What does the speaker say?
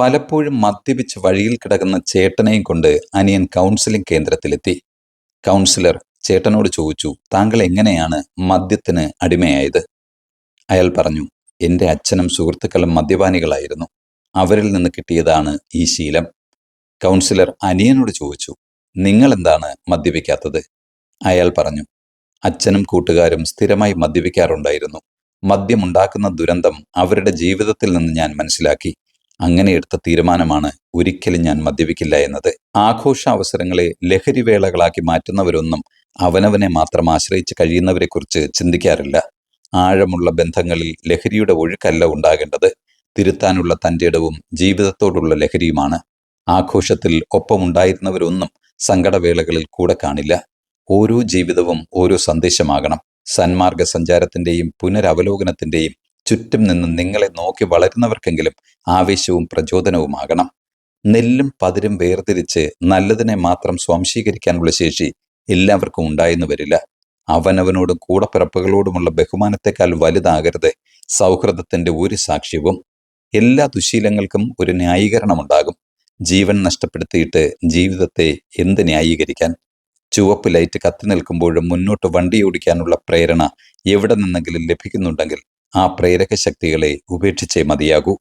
പലപ്പോഴും മദ്യപിച്ച് വഴിയിൽ കിടക്കുന്ന ചേട്ടനെയും കൊണ്ട് അനിയൻ കൗൺസിലിംഗ് കേന്ദ്രത്തിലെത്തി. കൗൺസിലർ ചേട്ടനോട് ചോദിച്ചു താങ്കൾ എങ്ങനെയാണ് മദ്യത്തിന് അടിമയായത്? അയാൾ പറഞ്ഞു എന്റെ അച്ഛനും സുഹൃത്തുക്കളും മദ്യപാനികളായിരുന്നു. അവരിൽ നിന്ന് കിട്ടിയതാണ് ഈ ശീലം. കൗൺസിലർ അനിയനോട് ചോദിച്ചു നിങ്ങൾ എന്താണ് മദ്യപിക്കാത്തത്? അയാൾ പറഞ്ഞു അച്ഛനും കൂട്ടുകാരും സ്ഥിരമായി മദ്യപിക്കാറുണ്ടായിരുന്നു. മദ്യമുണ്ടാക്കുന്ന ദുരന്തം അവരുടെ ജീവിതത്തിൽ നിന്ന് ഞാൻ മനസ്സിലാക്കി. അങ്ങനെ എടുത്ത തീരുമാനമാണ് ഒരിക്കലും ഞാൻ മദ്യപിക്കില്ല എന്നത്. ആഘോഷ അവസരങ്ങളെ ലഹരിവേളകളാക്കി മാറ്റുന്നവരൊന്നും അവനവനെ മാത്രം ആശ്രയിച്ച് കഴിയുന്നവരെക്കുറിച്ച് ചിന്തിക്കാറില്ല. ആഴമുള്ള ബന്ധങ്ങളിൽ ലഹരിയുടെ ഒഴുക്കല്ല ഉണ്ടാകേണ്ടത്. തിരുത്താനുള്ള തന്റെ ഇടവും ജീവിതത്തോടുള്ള ലഹരിയുമാണ്. ആഘോഷത്തിൽ ഒപ്പമുണ്ടായിരുന്നവരൊന്നും സങ്കടവേളകളിൽ കൂടെ കാണില്ല. ഓരോ ജീവിതവും ഓരോ സന്ദേശമാകണം. സന്മാർഗ സഞ്ചാരത്തിന്റെയും പുനരവലോകനത്തിന്റെയും ചുറ്റും നിന്ന് നിങ്ങളെ നോക്കി വളരുന്നവർക്കെങ്കിലും ആവേശവും പ്രചോദനവുമാകണം. നെല്ലും പതിരും വേർതിരിച്ച് നല്ലതിനെ മാത്രം സ്വാംശീകരിക്കാനുള്ള ശേഷി എല്ലാവർക്കും ഉണ്ടായെന്ന് വരില്ല. അവനവനോടും കൂടപ്പിറപ്പുകളോടുമുള്ള ബഹുമാനത്തെക്കാൾ വലുതാകരുത് സൗഹൃദത്തിന്റെ ഒരു സാക്ഷ്യവും. എല്ലാ ദുശീലങ്ങൾക്കും ഒരു ന്യായീകരണമുണ്ടാകും. ജീവൻ നഷ്ടപ്പെടുത്തിയിട്ട് ജീവിതത്തെ എന്ത് ന്യായീകരിക്കാൻ? ചുവപ്പ് ലൈറ്റ് കത്തി നിൽക്കുമ്പോഴും മുന്നോട്ട് വണ്ടി ഓടിക്കാനുള്ള പ്രേരണ എവിടെ നിന്നെങ്കിലും ലഭിക്കുന്നുണ്ടെങ്കിൽ ആ പ്രേരക ശക്തികളെ ഉപേക്ഷിച്ചേ മതിയാകൂ.